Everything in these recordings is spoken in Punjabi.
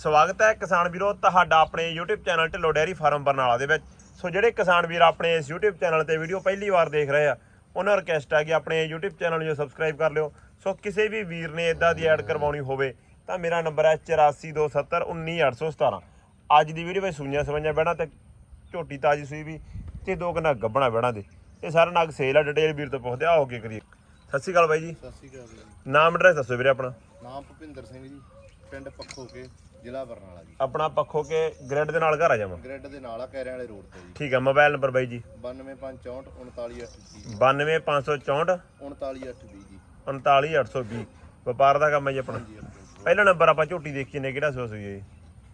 ਸਵਾਗਤ ਹੈ ਕਿਸਾਨ ਵੀਰੋ ਤੁਹਾਡਾ ਆਪਣੇ YouTube channel Dhillon dairy farm Barnala ਦੇ ਵਿੱਚ। ਸੋ ਜਿਹੜੇ ਕਿਸਾਨ ਵੀਰ ਆਪਣੇ ਇਸ YouTube ਚੈਨਲ ਤੇ ਵੀਡੀਓ ਪਹਿਲੀ ਵਾਰ ਦੇਖ ਰਹੇ ਆ ਉਹਨਾਂ ਰਿਕਵੈਸਟ ਹੈ ਕਿ ਆਪਣੇ YouTube ਚੈਨਲ ਨੂੰ ਸਬਸਕ੍ਰਾਈਬ ਕਰ ਲਿਓ। ਸੋ ਕਿਸੇ ਵੀ ਵੀਰ ਨੇ ਇਦਾਂ ਦੀ ਐਡ ਕਰਵਾਉਣੀ ਹੋਵੇ ਤਾਂ ਮੇਰਾ ਨੰਬਰ ਹੈ 8427191817 ਅੱਜ ਦੀ ਵੀਡੀਓ ਵਿੱਚ ਸੂਈਆਂ ਸਵਈਆਂ ਬਹਿਣਾ ਤੇ ਝੋਟੀ ਤਾਜੀ ਸੂਈ ਵੀ ਤੇ ਦੋ ਕਨਾ ਗੱਬਣਾ ਬਹਿਣਾ ਦੇ। ਇਹ ਸਾਰਾ ਨਗ ਸੇਲ ਆ ਡਿਟੇਲ ਵੀਰ ਤੋਂ ਪੁੱਛਦੇ ਆ ਹੋ ਕੇ ਕਰੀਏ। ਸਤਿ ਸ਼੍ਰੀ ਅਕਾਲ ਬਾਈ ਜੀ। ਸਤਿ ਸ਼੍ਰੀ ਅਕਾਲ ਨਾਮ ਐਡਰੈਸ ਦੱਸੋ ਵੀਰੇ ਆਪਣਾ। ਨਾਮ ਭੁਪਿੰਦਰ ਸਿੰਘ ਜੀ ਪਿੰਡ ਪੱਖੋ ਕੇ ਜ਼ਿਲ੍ਹਾ ਬਰਨਾਲਾ ਜੀ। ਆਪਣਾ ਪੱਖੋ ਕੇ ਗ੍ਰਿਡ ਦੇ ਨਾਲ ਘਰ ਆ ਜਾਵਾਂ? ਗ੍ਰਿਡ ਦੇ ਨਾਲ ਆ ਕੈਰਿਆਂ ਵਾਲੇ ਰੋਡ ਤੇ ਜੀ। ਠੀਕ ਹੈ ਮੋਬਾਈਲ ਨੰਬਰ ਬਾਈ ਜੀ। 92564 39820 92564 39820 ਜੀ। 39820 ਵਪਾਰ ਦਾ ਕੰਮ ਹੈ ਜੀ ਆਪਣਾ। ਪਹਿਲਾ ਨੰਬਰ ਆਪਾਂ ਝੋਟੀ ਦੇਖੀ ਨੇ ਕਿਹੜਾ ਸੂਆ ਸੂਈ ਹੈ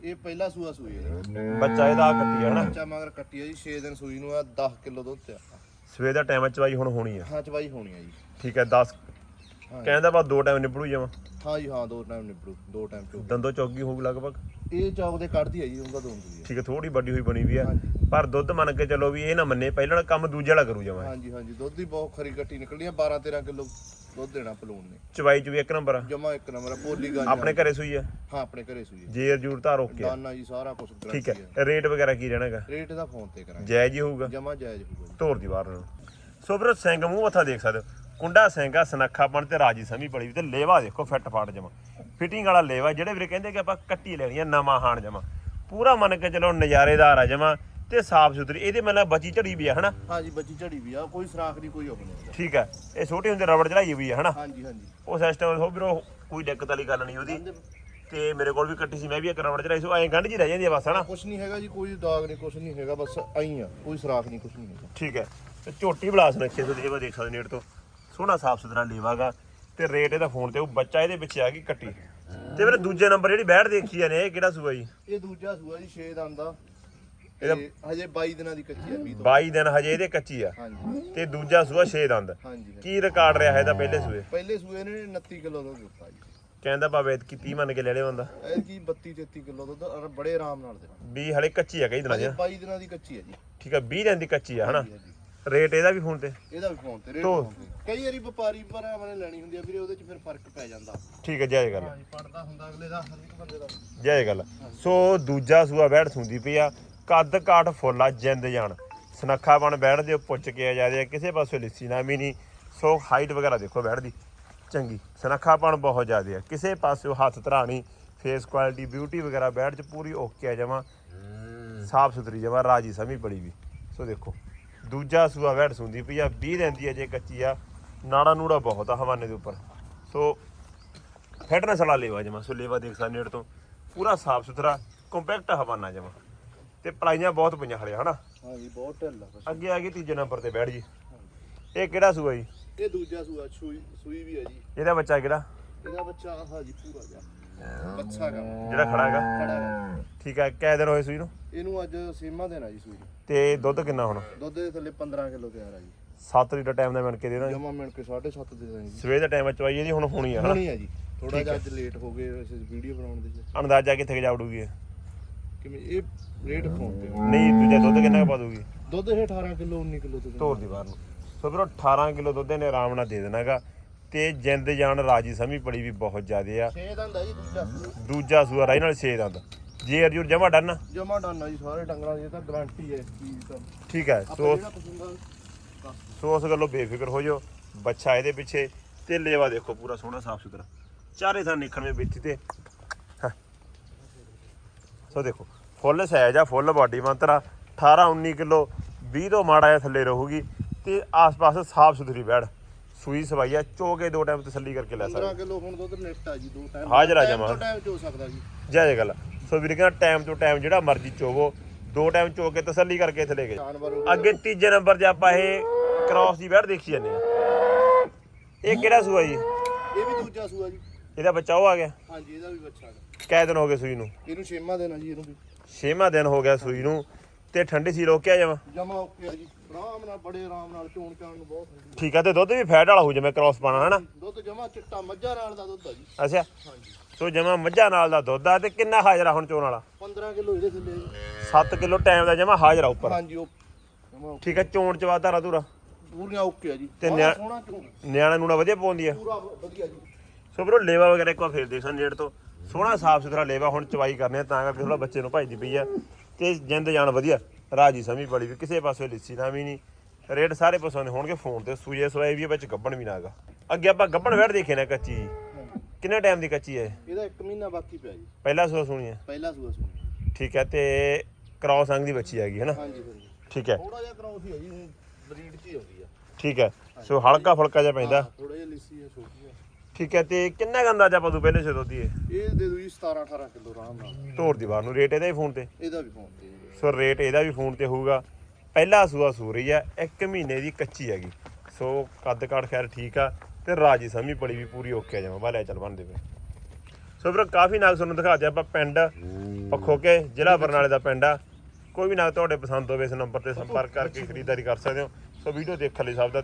ਇਹ ਪਹਿਲਾ ਸੂਆ ਸੂਈ ਹੈ ਬੱਚਾ ਇਹਦਾ ਕੱਟੀ ਹੈ ਹਨਾ ਬੱਚਾ ਮਗਰ ਕੱਟੀ ਹੈ ਜੀ 6 ਦਿਨ ਸੂਈ ਨੂੰ ਆ 10 ਕਿਲੋ ਦੁੱਧ ਆ। ਸਵੇਰ ਦਾ ਟਾਈਮ ਚਵਾਈ ਹੁਣ ਹੋਣੀ ਆ। ਹਾਂ ਚਵਾਈ ਹੋਣੀ ਆ ਜੀ। ਠੀਕ ਹੈ 10 ਹਾਂ ਕਹਿੰਦਾ ਬਾ ਦੋ ਟਾਈਮ ਨਿਬੜੂ ਜਾਵਾਂ। ਹਾਂ ਜੀ ਹਾਂ ਦੋ ਟਾਈਮ ਨਿਬੜੂ ਦੋ ਟਾਈਮ ਚੋ ਦੰਦੋ ਚੌਗੀ ਹੋਊ ਲਗਭਗ? ਇਹ ਚੌਕ ਦੇ ਕੱਢਦੀ ਹੈ ਜੀ ਉਹਦਾ ਦੋਨ ਦੀ ਠੀਕ ਹੈ ਥੋੜੀ ਵੱਡੀ ਹੋਈ ਬਣੀ ਵੀ ਆ। ਹਾਂਜੀ। ਪਰ ਦੁੱਧ ਮੰਨ ਕੇ ਚੱਲੋ ਵੀ ਇਹ ਨਾ ਮੰਨੇ ਪਹਿਲਾਂ ਕੰਮ ਦੂਜੇ ਵਾਲਾ ਕਰੂ ਜਾਵਾਂ। ਹਾਂਜੀ ਹਾਂਜੀ ਦੁੱਧ ਦੀ ਬਹੁਤ ਖਰੀ ਕੱਟੀ ਨਿਕਲੀ ਆ 12 13 ਕਿਲੋ ਦੁੱਧ ਦੇਣਾ ਪਲੂਣ ਨੇ। ਚਵਾਈ ਚ ਵੀ ਇੱਕ ਨੰਬਰ ਆ? ਜਮਾ ਇੱਕ ਨੰਬਰ ਆ, ਪੋਲੀ ਗਾਂ ਆਪਣੇ ਘਰੇ ਸੂਈ ਆ? ਹਾਂ ਆਪਣੇ ਘਰੇ ਸੂਈ ਹੈ ਜੇਰ ਜੂਰ ਤਾਂ ਰੋਕ ਕੇ ਦਾਨਾ ਜੀ ਸਾਰਾ ਕੁਝ ਠੀਕ ਹੈ ਰੇਟ ਵਗੈਰਾ ਕੀ ਰਹਿਣਾਗਾ ਰੇਟ ਦਾ ਫੋਨ ਤੇ ਕਰਾਂਗੇ। ਜਾਇਜ਼ ਹੀ ਹੋਊਗਾ। ਜਮਾ ਜਾਇਜ਼ ਹੋਊਗਾ। ਜੀ। ਧੋਰ ਦੀ ਬਾਹਰ ਨੂੰ ਸੋ ਵੀਰੋ ਸਿੰਘ ਮੂੰਹ ਮੱਥਾ ਦੇਖ ਸਕਦੇ ਹੋ। ਕੁੰਡਾ ਸਿੰਘਾ ਸਨੱਖਾਪਣ ਤੇ ਰਾਜੀ ਸਮੀ ਬੜੀ ਤੇ ਲੇਵਾ ਦੇਖੋ ਫਿੱਟ ਫਾਟ ਜਮਾ। ਫਿਟਿੰਗ ਵਾਲਾ ਲੇਵਾ ਜਿਹੜੇ ਵੀਰੇ ਕਹਿੰਦੇ ਕਿ ਆਪਾਂ ਕੱਟੀ ਲੈਣੀ ਆ ਨਵਾਂ ਹਾਣ ਜਮਾ। ਪੂਰਾ ਮੰਨ ਕੇ ਚਲੋ ਨਜ਼ਾਰੇਦਾਰ ਆ ਜਮਾ ਤੇ ਸਾਫ਼ ਸੁਥਰੀ ਇਹਦੇ ਮਤਲਬ ਬਚੀ ਝੜੀ ਵੀ ਆ ਹਨਾ? ਹਾਂਜੀ ਬੱਚੀ ਝੜੀ ਵੀ ਆ ਕੋਈ ਸਰਾਖ ਨਹੀਂ ਕੋਈ ਉਹ ਉਹਦਾ। ਠੀਕ ਹੈ ਇਹ ਛੋਟੇ ਹੁੰਦੇ ਰਬੜ ਚੜਾਈ ਵੀ ਆ ਹਨਾ? ਹਾਂਜੀ ਹਾਂਜੀ। ਉਹ ਸਿਸਟਮ ਹੋ ਵੀਰੋ ਕੋਈ ਦਿੱਕਤ ਵਾਲੀ ਗੱਲ ਨਹੀਂ ਉਹਦੀ। ਤੇ ਮੇਰੇ ਕੋਲ ਵੀ ਕੱਟੀ ਸੀ ਮੈਂ ਵੀ ਇੱਕ ਰਬੜ ਚੜਾਈ ਸੋ ਐਂ ਗੰਢ ਜੀ ਰਹਿ ਜਾਂਦੀ ਆ ਬਸ ਹਨਾ? ਕੁਛ ਨਹੀਂ ਹੈਗਾ ਜੀ ਕੋਈ ਦਾਗ ਨਹੀਂ ਕੁਛ ਨਹੀਂ ਹੈਗਾ ਬਸ ਆਈ ਆ ਕੋਈ ਸਰਾਖ ਨਹੀਂ ਕੁਛ ਨਹੀਂ ਹੈਗਾ। ਠੀਕ ਹੈ ਤੇ ਝੋਟੀ ਬਲਾਸ ਰੱਖੇ ਤੋਂ ਦੇਵਾ ਦੇਖ ਸਕਦੇ ਨੇੜ ਤੋਂ। ਸੋਹਣਾ ਸਾਫ਼ ਸੁਥਰਾ ਲੇਵਾਗਾ ਤੇ ਰੇਟ ਇਹਦਾ ਫੋਨ ਤੇ ਉਹ ਬੱਚਾ ਇਹਦੇ ਪਿੱਛੇ ਆ ਗਈ ਕੱਟੀ। ਤੇ ਫਿਰ ਦੂਜੇ ਨੰਬਰ ਜਿਹੜੀ ਬੈਠ ਦੇਖੀ ਜਾਂਦੇ ਇਹ ਕਿਹੜਾ ਸੂਆ ਜੀ? ਇਹ ਦੂਜਾ ਸੂਆ ਜੀ 6 ਦੰਦ ਦਾ ਇਹਦਾ- ਇਹ ਹਜੇ 22 ਦਿਨਾਂ ਦੀ ਕੱਚੀ ਆ 20 ਤੋਂ। 22 ਦਿਨ ਹਜੇ ਇਹਦੇ ਕੱਚੀ ਆ। ਹਾਂਜੀ। ਤੇ ਦੂਜਾ ਸੂਆ 6 ਦੰਦ। ਹਾਂਜੀ। ਕੀ ਰਿਕਾਰਡ ਰਿਹਾ ਇਹਦਾ ਪਹਿਲੇ ਸੂਏ? ਪਹਿਲੇ ਸੂਏ ਨੇ 29 ਕਿਲੋ ਦੁੱਧ ਦਿੱਤਾ ਜੀ। ਕਹਿੰਦਾ ਭਾਵੇਂ ਕੀ 30 ਮੰਨ ਕੇ ਲੈ ਲਿਆ ਬੰਦਾ। ਇਹ ਕੀ 32 33 ਕਿਲੋ ਦੁੱਧ ਔਰ ਬੜੇ ਆਰਾਮ ਨਾਲ ਦੇਣਾ। ਵੀ ਹਲੇ ਕੱਚੀ ਆ ਕਈ ਦਿਨਾਂ ਚ। 22 ਦਿਨਾਂ ਦੀ ਕੱਚੀ ਆ ਜੀ। ਠੀਕ ਆ 20 ਦਿਨ ਦੀ ਕੱਚੀ ਆ ਹਨਾ। ਰੇਟ ਇਹਦਾ ਵੀ ਫੋਨ ਤੇ। ਇਹਦਾ ਵੀ ਫੋਨ ਤੇ ਰੇਟ ਤੋ- ਫੋਨ ਤੇ। ਕਈ ਵਾਰੀ ਵਪਾਰੀ ਭਰਾਵਾਂ ਨੇ ਲੈਣੀ ਹੁੰਦੀ ਆ ਵੀਰੇ ਉਹਦੇ ਚ ਫਿਰ ਫ਼ਰਕ ਪੈ ਜਾਂਦਾ। ਠੀਕ ਹੈ ਜਾਇਜ਼ ਗੱਲ ਹਾਂਜੀ ਪੜਦਾ ਹੁੰਦਾ ਅਗਲੇ ਦਾ ਹਰ ਇੱਕ ਬੰਦੇ ਦਾ। ਜਾਇਜ਼ ਗੱਲ ਸੋ ਦੂਜਾ ਸੂਆ ਬੈਠ ਸੁੰਦੀ ਪਈ ਆ ਕੱਦ ਕਾਠ ਫੁੱਲਾ ਜਿੰਦ ਜਾਣ ਸਨੱਖਾ ਬਣ ਬੈਠ ਦੇ ਪੁੱਛ ਕੇ ਆ ਜਾਂਦੇ ਆ ਕਿਸੇ ਪਾਸੇ ਲਿੱਸੀ ਨਾ ਵੀ ਨਹੀਂ ਸੋ ਹਾਈਟ ਵਗੈਰਾ ਦੇਖੋ ਬੈਠ ਦੀ। ਚੰਗੀ ਸਨੱਖਾਪਣ ਬਹੁਤ ਜ਼ਿਆਦਾ ਆ। ਕਿਸੇ ਪਾਸੇ ਹੱਥ ਧਰਾਣੀ ਫੇਸ ਕੁਆਲਿਟੀ ਬਿਊਟੀ ਵਗੈਰਾ ਬੈਠ ਚ ਪੂਰੀ ਓਕੇ ਆ ਜਮਾ। ਸਾਫ਼ ਸੁਥਰੀ ਜਮਾ ਰਾਜੀ ਸਮੀ ਬੜੀ ਵੀ। ਸੋ ਦੇਖੋ। ਦੂਜਾ ਸੂਆ ਬੈਠ ਸੁੰਦੀ ਪਈ ਆ 20 ਦਿਨ ਦੀ ਅਜੇ ਕੱਚੀ ਆ। ਨਾੜਾ ਨੂੜਾ ਬਹੁਤ ਆ ਹਵਾਨੇ ਦੇ ਉੱਪਰ। ਸੋ ਫਿਟਨੈਸ ਵਾਲਾ ਲੇਵਾ ਜਮਾ ਸੋ ਲੇਵਾ ਦੇਖ ਸਕਦੇ ਨੇੜ ਤੋਂ। ਪੂਰਾ ਸਾਫ਼ ਸੁਥਰਾ ਕੰਪੈਕਟ ਹਵਾਨਾ ਜਮਾ। ਤੇ ਪਲਾਈਆਂ ਬਹੁਤ ਪਈਆਂ ਹਲੇ ਹਨਾ? ਹਾਂਜੀ ਬਹੁਤ ਢਿੱਲ ਆ ਅੱਗੇ ਆ ਗਈ ਤੀਜੇ ਨੰਬਰ ਤੇ ਬੈਠ ਜੀ। ਇਹ ਕਿਹੜਾ ਸੂਆ ਜੀ? ਇਹ ਦੂਜਾ ਸੂਆ ਸੂਈ ਸੂਈ ਵੀ ਹੈ ਜੀ। ਇਹਦਾ ਬੱਚਾ ਕਿਹੜਾ? ਇਹਦਾ ਬੱਚਾ ਆਹ ਜੀ ਪੂਰਾ ਜਾ ਬੱਚਾ ਗਾ ਜਿਹੜਾ ਖੜਾ ਹੈਗਾ। ਖੜਾ ਗਾ। ਠੀਕ ਹੈ ਕਿੰਨੇ ਦਿਨ ਹੋਏ ਸੂਈ ਨੂੰ? ਇਹਨੂੰ ਅੱਜ ਸੀਮਾ ਦੇਣਾ ਜੀ ਸੂਈ। ਤੇ ਦੁੱਧ ਕਿੰਨਾ ਹੁਣ? ਦੁੱਧ ਦੇ ਥੱਲੇ 15 ਕਿਲੋ ਤਿਆਰ ਆ ਜੀ। 7 ਲੀਟਰ ਟਾਈਮ ਦਾ ਮਿਣ ਕੇ ਦੇ ਦਾਂਗੇ। ਜਮਾ ਮਿਣ ਕੇ 7.5 ਦੇ ਦਾਂਗੇ ਜੀ। ਸਵੇਰ ਦਾ ਟਾਈਮ ਚਵਾਈ ਇਹਦੀ ਹੁਣ ਹੋਣੀ ਆ ਹਨਾ? ਹੋਣੀ ਆ ਜੀ। ਥੋੜਾ ਜਿਹਾ ਅੱਜ ਲੇਟ ਹੋ ਗਏ ਇਸ ਵੀਡੀਓ ਬਣਾਉਣ ਦੇ ਵਿੱਚ। ਅੰਦਾਜ਼ਾ ਕਿੱਥੇ ਕੁ ਜਾਵੜੂਗੀ ਇਹ? ਕਿਵੇਂ ਇਹ ਰੇਟ ਫੋਨ ਤੇ ਨਹੀਂ ਦੂਜਾ ਦੁੱਧ ਕਿੰਨਾ ਕੁ ਪਾ ਦੂਗੀ ਦੁੱਧ ਇਹ 18 ਕਿਲੋ 19 ਕਿਲੋ ਤੇ ਧੋਰ ਦੀ ਬਾਹਰ ਨੂੰ। ਸੋ ਵੀਰੋ 18 ਕਿਲੋ ਦੁੱਧ ਇਹਨੇ ਆਰਾਮ ਨਾਲ ਦੇ ਦੇਣਾਗਾ। ਤੇ ਜਿੰਦ ਜਾਨ ਰਾਜੀ ਸਮੀ ਪੜੀ ਵੀ ਬਹੁਤ ਜ਼ਿਆਦੇ ਆ। 6 ਦੰਦ ਆ ਜੀ ਦੂਜਾ ਦੂਜਾ ਸੂਆ ਰਾਈ ਨਾਲ 6 ਦੰਦ। ਜੇ ਅਰਜੂਰ ਜਮਾ ਡਨ। ਜਮਾ ਡਾਨਾ ਜੀ ਸਾਰੇ ਡੰਗਰਾਂ ਦੀ ਇਹ ਤਾਂ ਗਾਰੰਟੀ ਹੈ ਇਸ ਚੀਜ਼ ਦੀ ਤਾਂ। ਠੀਕ ਹੈ ਸੋ ਆ ਸੋ ਉਸ ਗੱਲੋਂ ਬੇਫਿਕਰ ਹੋ ਜਾਓ ਬੱਚਾ ਇਹਦੇ ਪਿੱਛੇ ਤੇ ਲੇਵਾ ਦੇਖੋ ਪੂਰਾ ਸੋਹਣਾ ਸਾਫ਼ ਸੁਥਰਾ। ਚਾਰੇ ਥਾਂ ਨਿਖਣਵੇਂ ਬੇਤੀ ਤੇ। ਸੋ ਦੇਖੋ ਫੁੱਲ ਸਾਈਜ਼ ਆ ਫੁੱਲ ਬਾਡੀ ਮੰਤਰਾ 18 19 ਕਿਲੋ 20 ਤੋਂ ਮਾੜਾ ਜਿਹਾ ਥੱਲੇ ਰਹੂਗੀ ਤੇ ਆਸ-ਪਾਸ ਸਾਫ਼ ਸੁਥਰੀ ਬੈੜ ਸੂਈ ਸਵਾਈ ਆ ਚੋਕੇ ਦੋ ਟਾਈਮ ਤਸੱਲੀ ਕਰਕੇ ਲੈ 15 ਸਕਦੇ ਕਿਲੋ ਹੁਣ ਦੁੱਧ ਨਿਫਟ ਆ ਜੀ ਦੋ ਟਾਈਮ ਹਾਜ਼ਰ ਆ ਜਮਾਂ। ਟਾਈਮ ਚ ਹੋ ਸਕਦਾ ਜੀ। ਜੈ ਜੈ ਗੱਲ। ਸੋ ਵੀਰ ਕਹਿੰਦਾ ਟਾਈਮ ਤੋਂ ਟਾਈਮ ਜਿਹੜਾ ਮਰਜ਼ੀ ਚੋਵੋ। ਦੋ ਟਾਈਮ ਚੋ ਕੇ ਤਸੱਲੀ ਕਰਕੇ ਇੱਥੇ ਲੈ ਜਾਨਵਰ ਅੱਗੇ ਤੀਜੇ ਨੰਬਰ 'ਤੇ ਆਪਾਂ ਇਹ ਕ੍ਰਾਸ ਦੀ ਬੈੜ ਦੇਖੀ ਜਾਂਦੇ ਆ। ਇਹ ਕਿਹੜਾ ਸੂਆ ਜੀ? ਇਹ ਵੀ ਦੂਜਾ ਸੂਆ ਜੀ। ਇਹਦਾ ਬੱਚਾ ਉਹ ਆ ਗਿਆ? ਹਾਂਜੀ ਇਹਦਾ ਵੀ ਬੱਚਾ ਗਾ। ਕੈ ਦਿਨ ਹੋ ਗਏ ਸੂਈ ਨੂੰ। ਇਹਨੂੰ ਛੇਮਾ ਦੇਣਾ ਜੀ ਇਹਨੂੰ ਵੀ। ਛੇਵਾਂ ਦਿਨ ਹੋ ਗਿਆ ਸੂਈ ਨੂੰ। ਤੇ ਠੰਡੀ ਸੀ ਰੋਕਿਆ ਜਾਵਾਂ ਜਮਾ ਓਕੇ ਆ ਜੀ। ਆਰਾਮ ਨਾਲ ਬੜੇ ਆਰਾਮ ਨਾਲ ਚੋਣ ਚਾਣ ਨੂੰ ਬਹੁਤ ਹੁੰਦੀ ਠੀਕ ਆ ਤੇ ਦੁੱਧ ਵੀ ਫੈਟ ਵਾਲਾ ਹੋ ਜਿਵੇਂ ਕ੍ਰਾਸ ਪਾਣਾ ਹਨਾ? ਦੁੱਧ ਜਮਾ ਚਿੱਟਾ ਮੱਝਾਂ ਨਾਲ ਦਾ ਦੁੱਧ ਆ ਜੀ। ਅੱਛਾ। ਹਾਂਜੀ। ਸੋ ਜਮਾ ਮੱਝਾਂ ਨਾਲ ਦਾ ਦੁੱਧ ਆ ਤੇ ਕਿੰਨਾ ਹਾਜ਼ਰਾ ਹੁਣ ਚੋਣ ਵਾਲਾ? 15 ਕਿਲੋ ਇਹਦੇ ਥੱਲੇ ਜੀ। 7 ਕਿਲੋ ਟਾਈਮ ਦਾ ਜਮਾ ਹਾਜ਼ਰਾ ਉੱਪਰ। ਹਾਂਜੀ ਉਹ ਜਮਾ। ਠੀਕ ਆ ਚੋਣ ਚ ਵਾਧਾ ਰਾ ਧੂਰਾ। ਪੂਰੀਆਂ ਓਕੇ ਆ ਜੀ। ਤੇ ਬੜਾ ਨਿਆ- ਸੋਹਣਾ ਚੋਣ ਨਿਆਣਾ ਨੂਣਾ ਵਧੀਆ ਪਾਉਂਦੀ ਆ? ਪੂਰਾ ਵਧੀਆ ਜੀ। ਸੋ ਬਰੋ ਲੇਵਾ ਵਗੈਰਾ ਇੱਕ ਵਾਰ ਫੇਰ ਦੇਖ ਸਾਂ ਨੇੜ ਤੋਂ। ਸੋਹਣਾ ਸਾਫ਼ ਸੁਥਰਾ ਲੇਵਾ ਹੁਣ ਚਵਾਈ ਕਰਨੇ ਆ ਤਾਂ ਕਰਕੇ ਥੋੜਾ ਬੱਚੇ ਨੂੰ ਭਜਦੀ ਪਈ ਆ। ਤੇ ਜਿੰਦ ਜਾਨ ਵਧੀਆ। ਰਾਜੀ ਸਮੀ ਬੜੀ ਵੀ ਕਿਸੇ ਪਾਸੇ ਲਿੱਸੀ ਨਾ ਵੀ ਨਹੀਂ। ਰੇਟ ਸਾਰੇ ਪਸੰਦ ਹੋਣਗੇ ਫੋਨ ਤੇ ਸੂਏ ਸਵਾਏ ਵੀ ਆ, ਵਿੱਚ ਗੱਬਣ ਵੀ ਨਾਗਾ। ਅੱਗੇ ਆਪਾਂ ਗੱਬਣ ਵੈੜ ਦੇਖੇ ਨਾ ਕੱਚੀ। ਕਿੰਨੇ ਟਾਈਮ ਦੀ ਕੱਚੀ ਹੈ ਇਹਦਾ 1 ਮਹੀਨਾ ਬਾਕੀ ਪਿਆ ਜੀ। ਪਹਿਲਾ ਸੂਆ ਸੁਣੀ ਹੈ? ਪਹਿਲਾ ਸੂਆ ਸੁਣੀ ਠੀਕ ਹੈ ਤੇ ਕ੍ਰਾਸ ਅੰਗ ਦੀ ਬੱਚੀ ਹੈਗੀ ਹੈ ਨਾ ਹਾਂਜੀ। ਠੀਕ ਹੈ। ਥੋੜਾ ਜਿਹਾ ਕਰਾਉ ਸੀ ਜੀ ਹੁਣ ਬਰੀਡ ਚ ਹੀ ਆਉਂਦੀ ਆ। ਠੀਕ ਹੈ ਸੋ ਹਲਕਾ ਫੁਲਕਾ ਜਿਹਾ ਪੈਂਦਾ। ਥੋੜਾ ਜਿਹਾ ਲਿੱਸੀ ਆ ਛੋਟੀ ਆ ਠੀਕ ਹੈ ਤੇ ਕਿੰਨਾ ਕੁ ਅੰਦਾਜ਼ਾ ਪਾ ਦੂ ਪਹਿਲੇ ਸੇ ਦੋਦੀ ਹੈ ਇਹ ਦੇ ਦੂ ਜੀ 17 18 ਕਿਲੋ ਆਰਾਮ ਨਾਲ। ਢੋਰ ਦੀ ਵਾਰ ਨੂੰ ਰੇਟ ਇਹਦਾ ਹੀ ਫੋਨ ਤੇ? ਇਹਦਾ ਵੀ ਪਾਉਣ ਤੇ ਜੀ। ਸੋ ਰੇਟ ਇਹਦਾ ਵੀ ਫੋਨ ਤੇ ਹੋਊਗਾ। ਪਹਿਲਾ ਸੂਆ ਸੂ ਰਹੀ ਹੈ ਇੱਕ ਮਹੀਨੇ ਦੀ ਕੱਚੀ ਹੈਗੀ। ਸੋ ਕੱਦ ਕਾਠ ਖੈਰ ਠੀਕ ਆ ਤੇ ਰਾਜੀ ਸਮੀ ਪੜੀ ਵੀ ਪੂਰੀ ਓਕੇ ਆ ਜਾਵਾਂ ਬਾ ਲੈ ਚੱਲ ਬਣਦੇ ਪਏ। ਸੋ ਫਿਰ ਕਾਫੀ ਨਾਗ ਤੁਹਾਨੂੰ ਦਿਖਾ ਦਿਆ ਆਪਾਂ ਪਿੰਡ। ਪੱਖੋ ਕੇ ਜ਼ਿਲ੍ਹਾ ਬਰਨਾਲੇ ਦਾ ਪਿੰਡ ਆ। ਕੋਈ ਵੀ ਨਾਗ ਤੁਹਾਡੇ ਪਸੰਦ ਹੋਵੇ ਇਸ ਨੰਬਰ ਤੇ ਸੰਪਰਕ ਕਰਕੇ ਖਰੀਦਦਾਰੀ ਕਰ ਸਕਦੇ ਹੋ। ਸੋ ਵੀਡੀਓ ਦੇਖਣ ਲਈ ਸਭ ਦਾ